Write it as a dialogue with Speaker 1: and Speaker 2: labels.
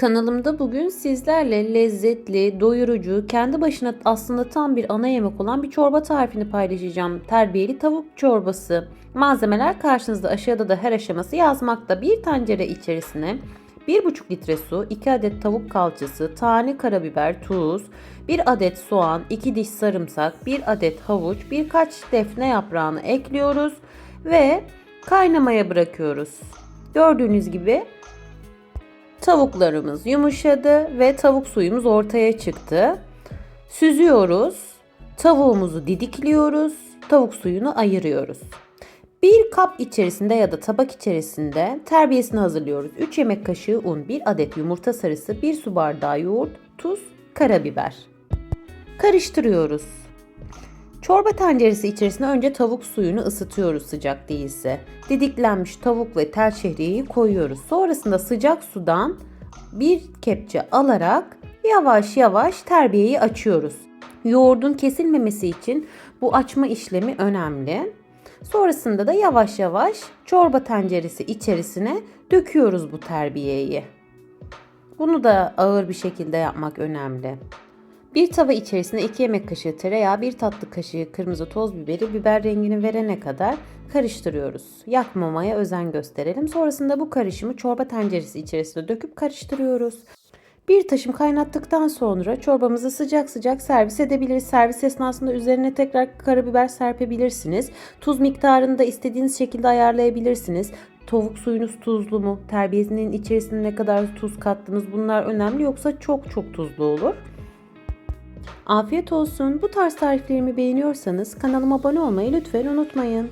Speaker 1: Kanalımda bugün sizlerle lezzetli, doyurucu, kendi başına aslında tam bir ana yemek olan bir çorba tarifini paylaşacağım. Terbiyeli tavuk çorbası. Malzemeler karşınızda aşağıda da her aşaması yazmakta. Bir tencere içerisine 1,5 litre su, 2 adet tavuk kalçası, tane karabiber, tuz, 1 adet soğan, 2 diş sarımsak, 1 adet havuç, birkaç defne yaprağını ekliyoruz ve kaynamaya bırakıyoruz. Gördüğünüz gibi Tavuklarımız yumuşadı ve tavuk suyumuz ortaya çıktı. Süzüyoruz. Tavuğumuzu didikliyoruz. Tavuk suyunu ayırıyoruz. Bir kap içerisinde ya da tabak içerisinde terbiyesini hazırlıyoruz. 3 yemek kaşığı un, 1 adet yumurta sarısı, 1 su bardağı yoğurt, tuz, karabiber. Karıştırıyoruz. Çorba tenceresi içerisine önce tavuk suyunu ısıtıyoruz sıcak değilse. Didiklenmiş tavuk ve tel şehriyeyi koyuyoruz. Sonrasında sıcak sudan bir kepçe alarak yavaş yavaş terbiyeyi açıyoruz. Yoğurdun kesilmemesi için bu açma işlemi önemli. Sonrasında da yavaş yavaş çorba tenceresi içerisine döküyoruz bu terbiyeyi. Bunu da ağır bir şekilde yapmak önemli. Bir tava içerisine 2 yemek kaşığı tereyağı, 1 tatlı kaşığı kırmızı toz biberi, biber rengini verene kadar karıştırıyoruz. Yakmamaya özen gösterelim. Sonrasında bu karışımı çorba tenceresi içerisine döküp karıştırıyoruz. Bir taşım kaynattıktan sonra çorbamızı sıcak sıcak servis edebiliriz. Servis esnasında üzerine tekrar karabiber serpebilirsiniz. Tuz miktarını da istediğiniz şekilde ayarlayabilirsiniz. Tavuk suyunuz tuzlu mu? Terbiyesinin içerisine ne kadar tuz kattınız? Bunlar önemli yoksa çok çok tuzlu olur. Afiyet olsun. Bu tarz tariflerimi beğeniyorsanız kanalıma abone olmayı lütfen unutmayın.